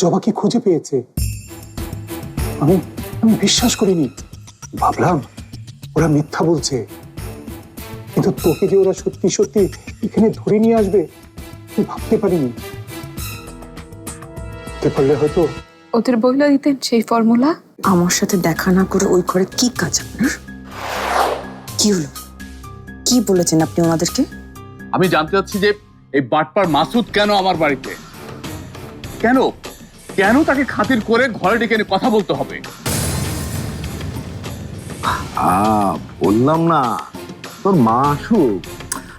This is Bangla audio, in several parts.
জবাকে খুঁজে পেয়েছে? আমি আমি বিশ্বাস করিনি। ভাবলাম ওরা মিথ্যা বলছে। কিন্তু তোকে যে ওরা সত্যি সত্যি এখানে ধরে নিয়ে আসবে আমি ভাবতে পারিনি। পারলে হয়তো ওদের বইলা দিতেন সেই ফর্মুলা? আমার সাথে দেখা না করে ওই ঘরে কি কাজ আপনার? কি হলো? কি বলেছেন আপনি ওনাদেরকে? আমি জানতে চাচ্ছি যে এই বাটপার মাসুদ কেন আমার বাড়িতে? কেন? কেন তাকে খাতির করে ঘরে ডেকে এনে কথা বলতে হবে? আ বললাম না। তোর মা আসুক।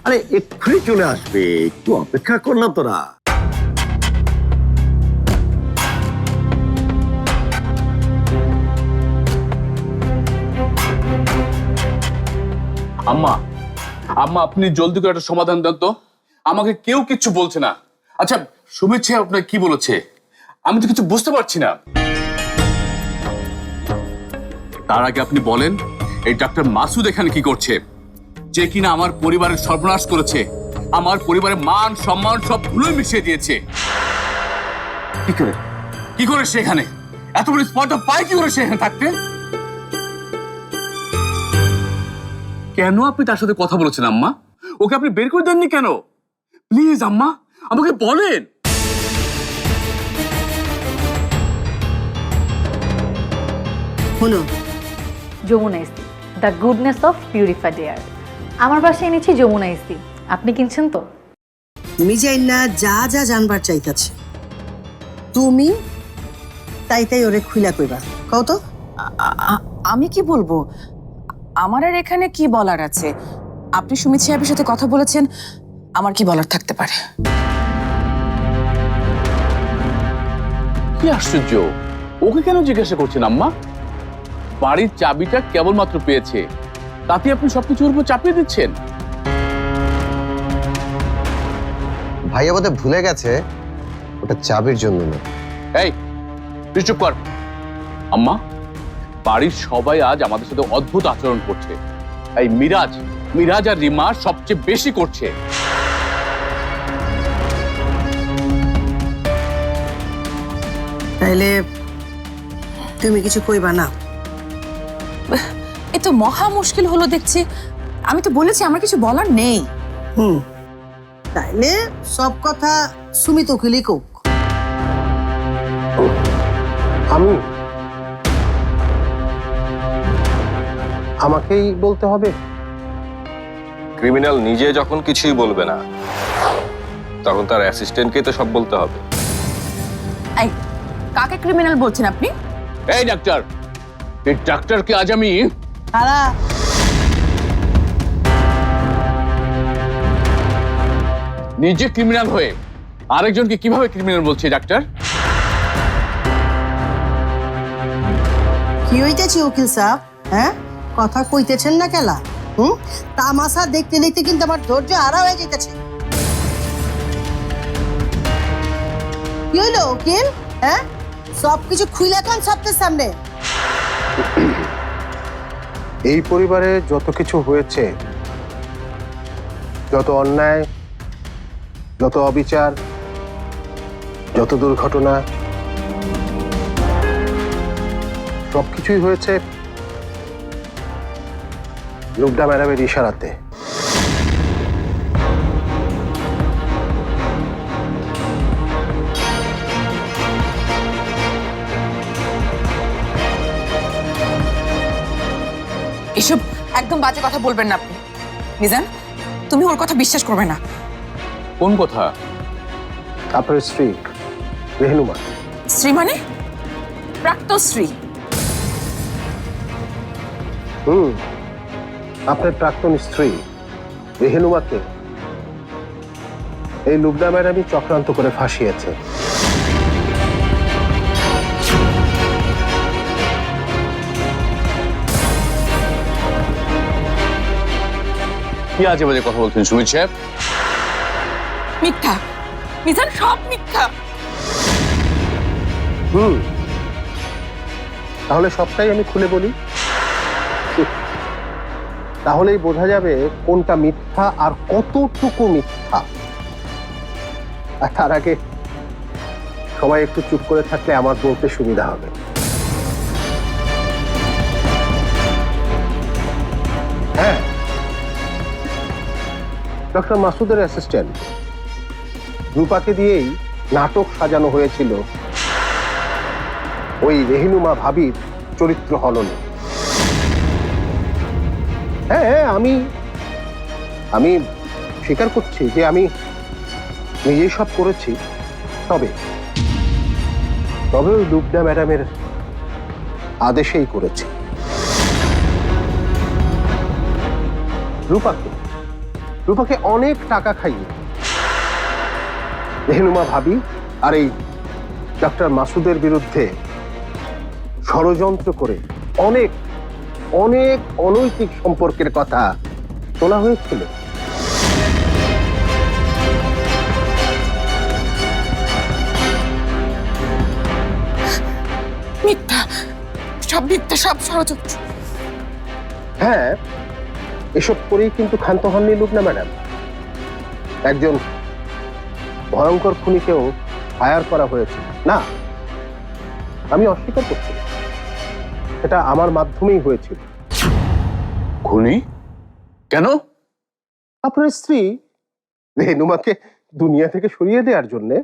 আরে এক্ষুনি চলে আসবে। একটু অপেক্ষা করলাম তোরা। আম্মা আম্মা আপনি জলদি করে একটা সমাধান দেন তো। আমাকে কেউ কিচ্ছু বলছে না। আচ্ছা সাহেব আপনাকে কি বলেছে? আমি তো কিছু বুঝতে পারছি না। তার আগে আপনি বলেন এই ডাক্তার মাসুদ এখানে কি করছে? যে কিনা আমার পরিবারের সর্বনাশ করেছে। আমার পরিবারের মান সম্মান সব ধুলোয় মিশিয়ে দিয়েছে। কি করে? কি করে সেখানে এত বড় স্পটটা পায় কি করে সেখানে থাকতে? কেন আপনি তার সাথে কথা বলেছেন আম্মা? ওকে আপনি বের করে দেননি কেন? প্লিজ আম্মা আমাকে বলেন। হলো Jamuna ইস্তি the goodness of purified air আমার বাসায় এনেছি যমুনা ইস্তি আপনি কিনছেন তো? মিজাইল্লা যা যা জানবার চাইতাছে। তুমি? তাই তাই ওরে খুইলা কইবা। কও তো। আমি কি বলব? আমার আর এখানে কি বলার আছে? আপনি সুমিত সাহেবের সাথে কথা বলেছেন আমার কি বলার থাকতে পারে? কি আশ্চর্য! ওকে কেন জিজ্ঞাসা করছেন আম্মা? বাড়ির চাবিটা কেবলমাত্র পেয়েছে। তাতে আপনি সবকিছুর উপর চাপিয়ে দিচ্ছেন? ভাইয়া বোধহয় ভুলে গেছে ওটা চাবির জন্য না। এই তুই চুপ কর। আম্মা বাড়ির সবাই আজ আমাদের সাথে অদ্ভুত আচরণ করছে। এই মিরাজ মিরাজ আর রিমা সবচেয়ে বেশি করছে। তাইলে তুমি কিছু কইবা না? এ তো মহা মুশকিল হলো দেখছি। আমি তো বলেছি আমার কিছু বলার নেই। হুম। তাইলে সব কথা সুমিত উকিলই কোক আমি? আমাকেই বলতে হবে? ক্রিমিনাল নিজে যখন কিছুই বলবে না তখন তার অ্যাসিস্ট্যান্টকেই তো সব বলতে হবে। এই কাকে ক্রিমিনাল বলছেন আপনি? এই ডাক্তার এই ডাক্তারকে আজ আমি তারা নিজে ক্রিমিনাল হয়ে আরেকজনকে কীভাবে ক্রিমিনাল বলছে ডাক্তার কি হইতেছে উকিল সাহেব? হ্যাঁ? কথা কইতেছেন না কেলা? হুম? তামাশা দেখতে দেখতে কিন্তু আমার ধৈর্য হারা হয়ে যেতেছে কি হইল উকিল? হ্যাঁ? সবকিছু খুইলা খান সবদের সামনে। এই পরিবারে যত কিছু হয়েছে, যত অন্যায়, যত অবিচার, যত দুর্ঘটনা, সবকিছুই হয়েছে লুবডা ম্যাডামের ইশারাতে। এসব একদম বাজে কথা বলবেন না আপনি। মিজান তুমি ওর কথা বিশ্বাস করবে না। কোন কথা? আপনার স্ত্রী রেহনুমা। স্ত্রী মানে? প্রাক্তন স্ত্রী। হুম আপনার প্রাক্তন স্ত্রী রেহেনুমাকে। এই লুবনা ম্যাডামই চক্রান্ত করে ফাঁসিয়েছে। কি আজে বাজে কথা বলছেন সুমিত সাহেব? মিথ্যা। মিজান সব মিথ্যা। হুম। তাহলে সবটাই আমি খুলে বলি। তাহলেই বোঝা যাবে কোনটা মিথ্যা আর কতটুকু মিথ্যা। আর তার আগে সবাই একটু চুপ করে থাকলে আমার বলতে সুবিধা হবে। ডক্টর মাসুদের অ্যাসিস্ট্যান্ট রূপাকে দিয়েই নাটক সাজানো হয়েছিল ওই রেহিনুমা ভাবির চরিত্র হননে হ্যাঁ হ্যাঁ আমি আমি স্বীকার করছি যে আমি নিজেই সব করেছি, তবে তবে ওই লুবনা ম্যাডামের আদেশেই করেছি। রূপাকে রূপাকে অনেক টাকা খাইয়ে। রেহনুমা ভাবি আর এই ডক্টর মাসুদের বিরুদ্ধে ষড়যন্ত্র করে অনেক অনেক অনৈতিক সম্পর্কের কথা তোলা হয়েছিল। মিথ্যা। সব মিথ্যা সব ষড়যন্ত্র। হ্যাঁ এসব করেই কিন্তু ক্ষান্ত হননি লুবনা ম্যাডাম। একজন ভয়ঙ্কর খুনিকেও ফায়ার করা হয়েছে। না আমি অস্বীকার করছি সেটা আমার মাধ্যমেই হয়েছিল। খুনি? কেন? আপনার স্ত্রী রেনুমাকে দুনিয়া থেকে সরিয়ে দেওয়ার জন্যে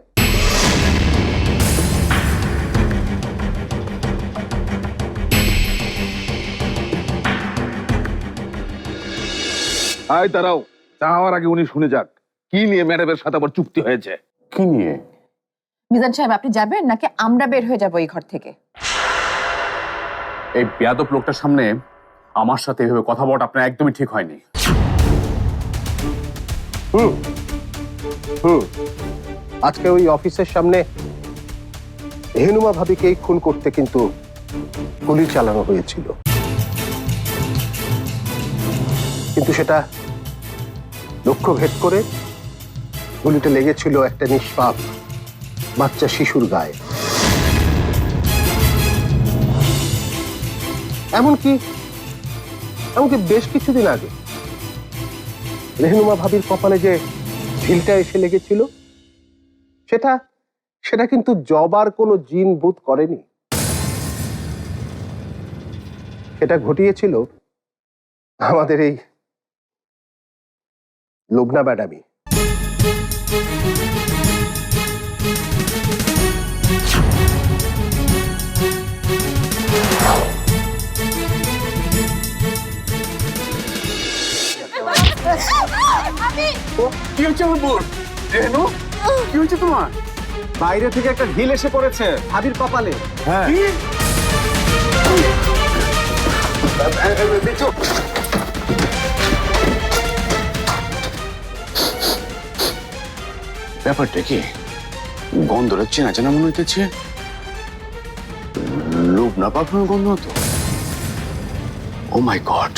আয় দাঁড়াও যাওয়ার আগে উনি শুনে যাক কি নিয়ে ম্যাডামের সাথে আবার চুক্তি হয়েছে? কি নিয়ে? মিজান সাহেব আপনি যাবেন নাকি আমরা বের হয়ে যাব এই ঘর থেকে? এই বেয়াদব লোকটার সামনে আমার সাথে এভাবে কথা বলাটা আপনার একদমই ঠিক হয়নি। হুম হুম আজকে ওই অফিসের সামনে হেনুমা ভাবিকেই খুন করতে কিন্তু গুলি চালানো হয়েছিল। কিন্তু সেটা লক্ষ্য ভেদ করে গুলিটা লেগেছিল একটা নিষ্পাপ বাচ্চা শিশুর গায়ে। এমনকি এমনকি বেশ কিছুদিন আগে রেহনুমা ভাবির কপালে যে ঢিলটা এসে লেগেছিল, সেটা সেটা কিন্তু জবার কোনো জিন বোধ করেনি। সেটা ঘটিয়েছিল আমাদের এই লুবনা ম্যাডামই কি হচ্ছে আমার বোন রেনু কি হচ্ছে তোমার বাইরে থেকে একটা ঢিল এসে পড়েছে ভাবির কপালে হ্যাঁ ব্যাপারটা কি? গন্ধটা চেনা চেনা মনে হইতেছে। লোভ না পারফিউমের গন্ধ হতো। ও মাই গড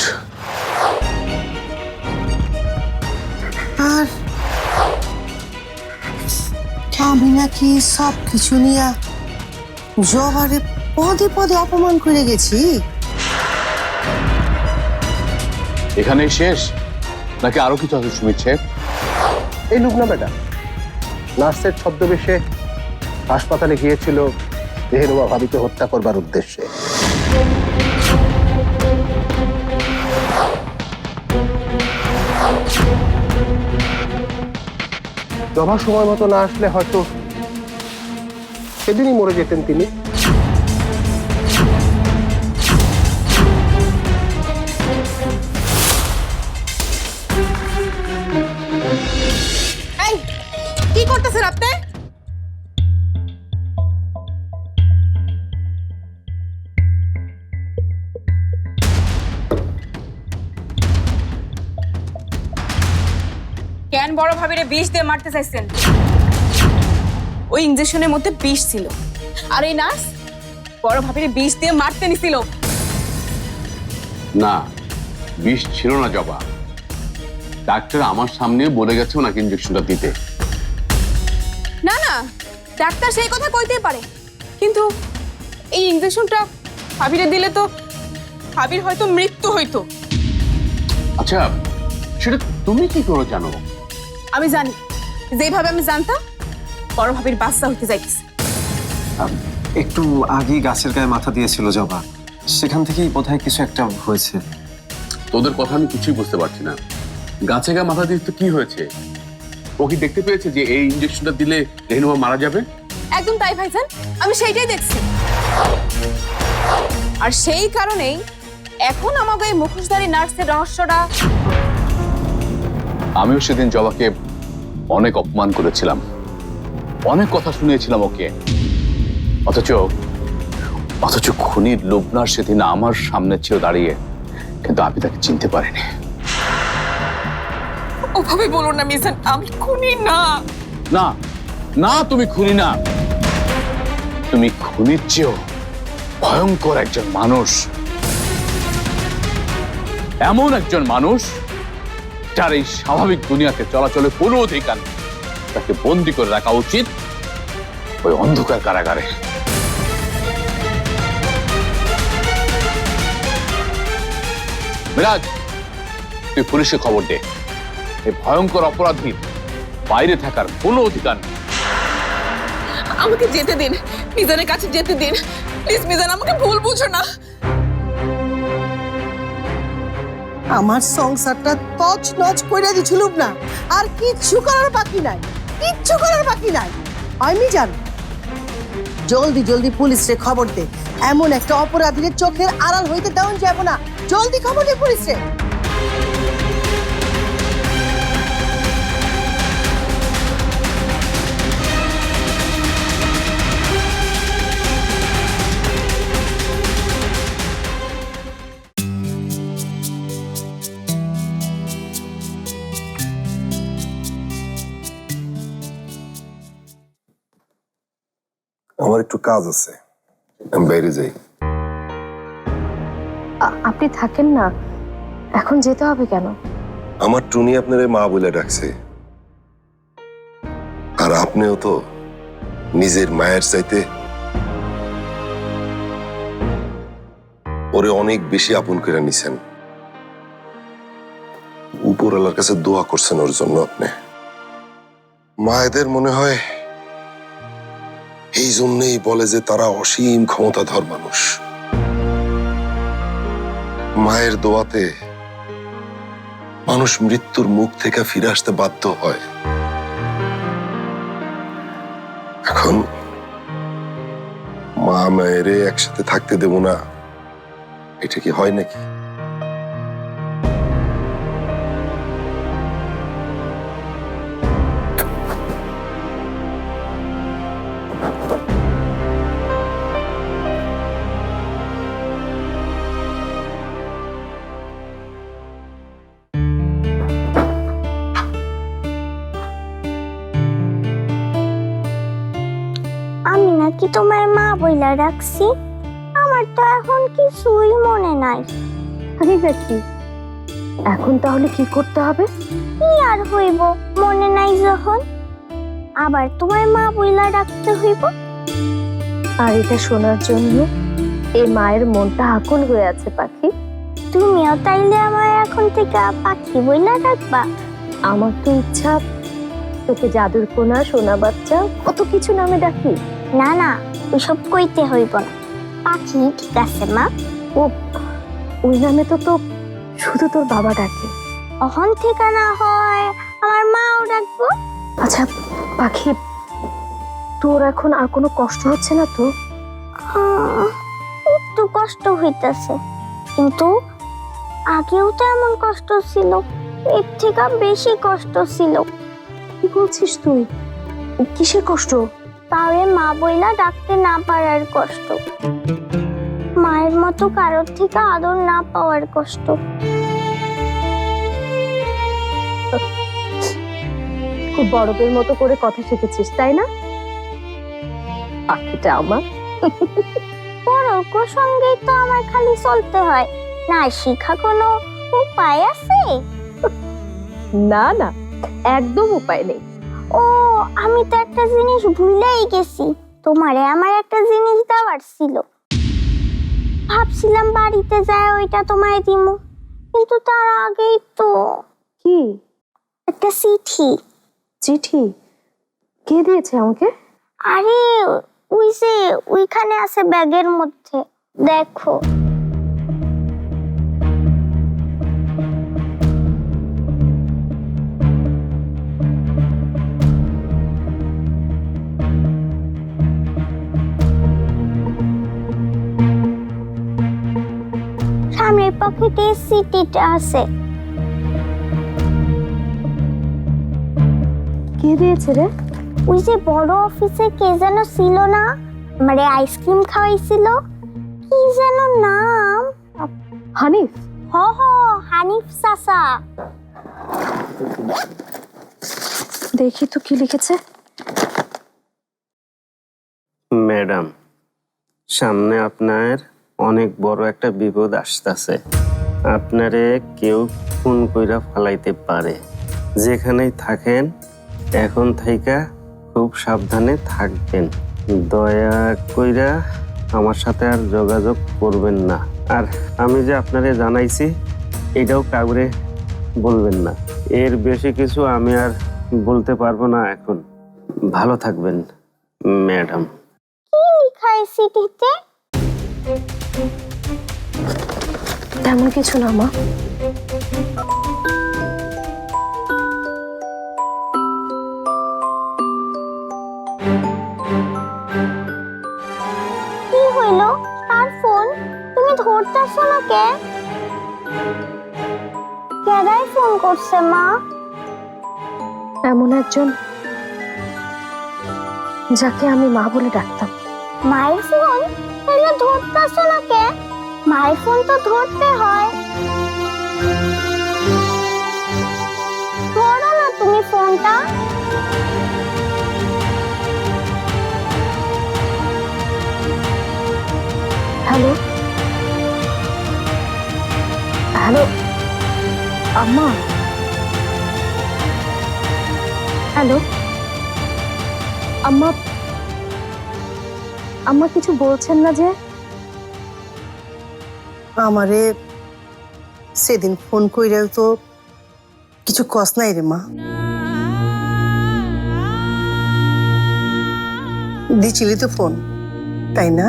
আর আমি নাকি সব কিছু নিয়ে জবারে পদে পদে অপমান করে গেছি? এখানেই শেষ? নাকি আরও কিছু আছে সাহেব এই লুবনা ম্যাডাম নার্সের ছদ্মবেশে হাসপাতালে গিয়েছিল রেহনুমা ভাবিকে হত্যা করবার উদ্দেশ্যে। জমা সময় মতো না আসলে হয়তো সেদিনই মরে যেতেন তিনি। বিষ দিয়ে মারতে চাইছেন। ওই ইঞ্জেকশনের মধ্যে বিষ ছিল। আর এই নার্স বড় ভাবিরে বিষ দিয়ে মারতে নিছিল। না বিষ ছিল না জবা। ডাক্তার আমার সামনে বলে গেছে ওনাকে ইঞ্জেকশনটা দিতে। না না ডাক্তার সেই কথা কইতেই পারে। কিন্তু এই ইঞ্জেকশনটা ভাবিরে দিলে তো ভাবির হয়তো মৃত্যু হইতো। আচ্ছা সেটা তুমি কি করে জানো? আমি জানি। যেভাবে আমি জানতাম বড় ভাবির বাচ্চা হইতে যাইতেছে। একটু আগেই গাছের গায়ে মাথা দিয়েছিল জবা। সেখান থেকেই বোধহয় কিছু একটা হয়েছে। তোদের কথা আমি কিছুই বুঝতে পারছি না। গাছে গা মাথা দিয়ে তো কি হয়েছে? ও কি দেখতে পেয়েছে যে এই ইঞ্জেকশনটা দিলে রেনুমা মারা যাবে? একদম তাই ভাইজান আমি সেইটাই দেখছি। আর সেই কারণেই এখন আমাকে এই মুখোশধারী নার্সের রহস্যটা আমিও সেদিন জবাকে অনেক অপমান করেছিলাম। অনেক কথা শুনিয়েছিলাম ওকে। অথচ অথচ খুনির লোবনার সেদিন আমার সামনে ছিল দাঁড়িয়ে কিন্তু আমি তাকে চিনতে পারিনি। ওভাবে বলো না মিজান আমি খুনি না। না না তুমি খুনি না। তুমি খুনির চেয়েও ভয়ঙ্কর একজন মানুষ। এমন একজন মানুষ যার এই স্বাভাবিক দুনিয়াতে চলাচলে কোনো অধিকার নেই। তাকে বন্দি করে রাখা উচিত ওই অন্ধকার কারাগারে। মিরাজ, তুই পুলিশে খবর দে। এই ভয়ঙ্কর অপরাধী বাইরে থাকার কোনো অধিকার নেই। আমাকে যেতে দিন। মিজানের কাছে যেতে দিন। প্লিজ মিজান, আমাকে ভুল বুঝো না। আমার সংসারটা তছ নচ করে দিছিল না। আর কিচ্ছু করার বাকি নাই। কিচ্ছু করার বাকি নাই। আমি জানি। জলদি জলদি পুলিশে খবর দে। এমন একটা অপরাধীর চোখের আড়াল হইতে দেওয়া যাব না। জলদি খবর দে পুলিশে আমার একটু কাজ আছে। আমি বাইরে যাই। আপনি থাকেন না। এখন যেতে হবে কেন? আমার টুনি আপনারে মা বলে ডাকছে। আর আপনিও তো নিজের মায়ের চাইতে ওরে অনেক বেশি আপন করে নিছেন। উপরওয়ালার কাছে দোয়া করছেন ওর জন্য আপনি। মায়েদের মনে হয় এই জন্যই বলে যে তারা অসীম ক্ষমতাধর মানুষ। মায়ের দোয়াতে মানুষ মৃত্যুর মুখ থেকে ফিরে আসতে বাধ্য হয়। এখন মা মায়েরে একসাথে থাকতে দেব না, এটা কি হয় নাকি? নাকি তোমার মা বইলা রাখছি? আমার তো এখন কিছুই মনে নাই। ঠিক আছে এখন তাহলে কি করতে হবে? কি আর হইব মনে নাই যখন। আবার তোমার মা বইলা রাখতে হইব? আর এটা শোনার জন্য এই মায়ের মনটা আকুল হয়ে আছে পাখি। তুমিও তাইলে আমার এখন থেকে পাখি বইলা রাখবা? আমার তো ইচ্ছা তোকে জাদুর কোনা সোনা বাচ্চা কত কিছু নামে ডাকি। না না ওইসব কইতে হইব না। পাখি ঠিক আছে মা। ও ওই নামে তো তো শুধু তোর বাবা ডাকে। অহন থেকে না হয় আমার মাও ডাকবো। আচ্ছা পাখি তোর এখন আর কোনো কষ্ট হচ্ছে না তো? আহ, একটু কষ্ট হইতাছে। কিন্তু আগেও তো এমন কষ্ট ছিল এর থেকে বেশি কষ্ট ছিল। কি বলছিস তুই? কিসের কষ্ট? তারে মা বইলা ডাকতে না পারার কষ্ট। মায়ের মতো কারোর থেকে আদর না পাওয়ার কষ্ট। খুব বড়দের মতো করে কথা শিখেছিস তাই না? পাখিটা আমার। পরক সঙ্গেই তো আমার খালি চলতে হয়। না শিখা কোনো উপায় আছে? না না একদম উপায় নেই। ও আমি তো একটা জিনিস ভুলেই গেছি। তোমারে আমার একটা জিনিস দেওয়ার ছিল। ভাবছিলাম বাড়িতে যায় ওইটা তোমায় দিমু। কিন্তু তার আগেই তো কি? একটা চিঠি। চিঠি? কে দিয়েছে আমাকে? আরে ওই যে ওইখানে আছে ব্যাগের মধ্যে। দেখো। পকেটে সিটিটা আছে। কে দিয়েছে রে? ওই যে বড় অফিসে কে যেন ছিল না মানে আইসক্রিম খাওয়াইছিল। কি যেন নাম? হানিফ? হ হ হানিফ চাচা। দেখি তো কি লিখেছে। ম্যাডাম সামনে আপনার অনেক বড় একটা বিপদ আসতেছে। আপনারে কেউ খুন কইরা ফালাইতে পারে। যেখানেই থাকেন, এখন থাইকা খুব সাবধানে থাকবেন। দয়া কইরা আমার সাথে আর যোগাযোগ করবেন না। আর আমি যে আপনারে জানাইছি, এটাও কাউরে বলবেন না। এর বেশি কিছু আমি আর বলতে পারব না এখন। ভালো থাকবেন, ম্যাডাম। কি লেখা সিটিতে? তেমন কিছু না মা। কি হইল তার ফোন? তুমি ধরতেছো না কে? কেডাই ফোন করছে মা? এমন একজন যাকে আমি মা বলে ডাকতাম। মায়ের ফোন? তাহলে ধরতেছো না কে ফোন তো ধরতে হয়। ধরো না তুমি ফোনটা। হ্যালো? হ্যালো? আম্মা? হ্যালো? আম্মা? আম্মা কিছু বলছেন না যে? আমারে সেদিন ফোন কইরাও তো কিছু কস নাই রে মা। দিছিলি তো ফোন তাই না?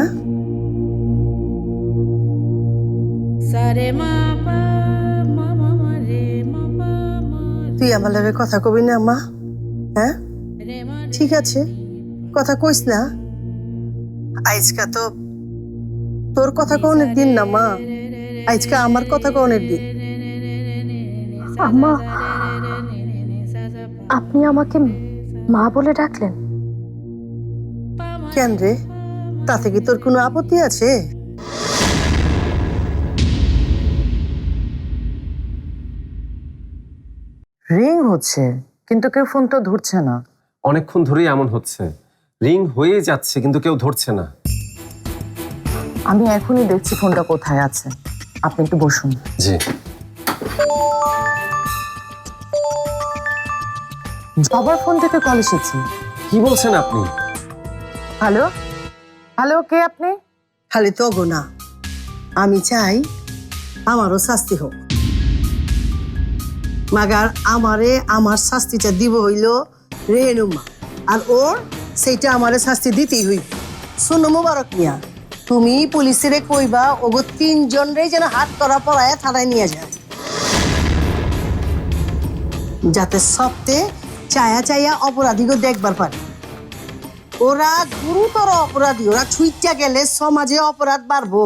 তুই আমার লগে কথা কবি না মা হ্যাঁ? ঠিক আছে কথা কইস না। আজকা তো তোর কথা কনের দিন না মা। আজকে আমার কথা কনের দিন। আম্মা আপনি আমাকে মা বলে ডাকলেন? কেন রে? তাতে কি তোর কোনো আপত্তি আছে? রিং হচ্ছে কিন্তু কেউ ফোন তো ধরছে না। অনেকক্ষণ ধরেই এমন হচ্ছে। রিং হয়ে যাচ্ছে কিন্তু কেউ ধরছে না। আমি এখনই দেখছি ফোনটা কোথায় আছে। আপনি একটু বসুন। জি। বাবার ফোন থেকে কল এসেছে। কি বলছেন আপনি? হ্যালো? হ্যালো কে আপনি? খালি তো গো না। আমি চাই আমারও শাস্তি হোক। মাগার আমারে আমার শাস্তিটা দিব হইল রেনুমা। আর ওর সেইটা আমারে শাস্তি দিতেই হই শুনো মোবারক মিয়া, তুমি পুলিশেরে কইবা, ওগো তিনজনরেই যেন হাত করা পড়ায় থানায় নিয়ে যায়। যাতে সপ্তে চায়া চায়া অপরাধীকে দেখবার পারে। ওরা গুরুতর অপরাধী, ওরা ছুইটা গেলে সমাজে অপরাধ বাড়বো।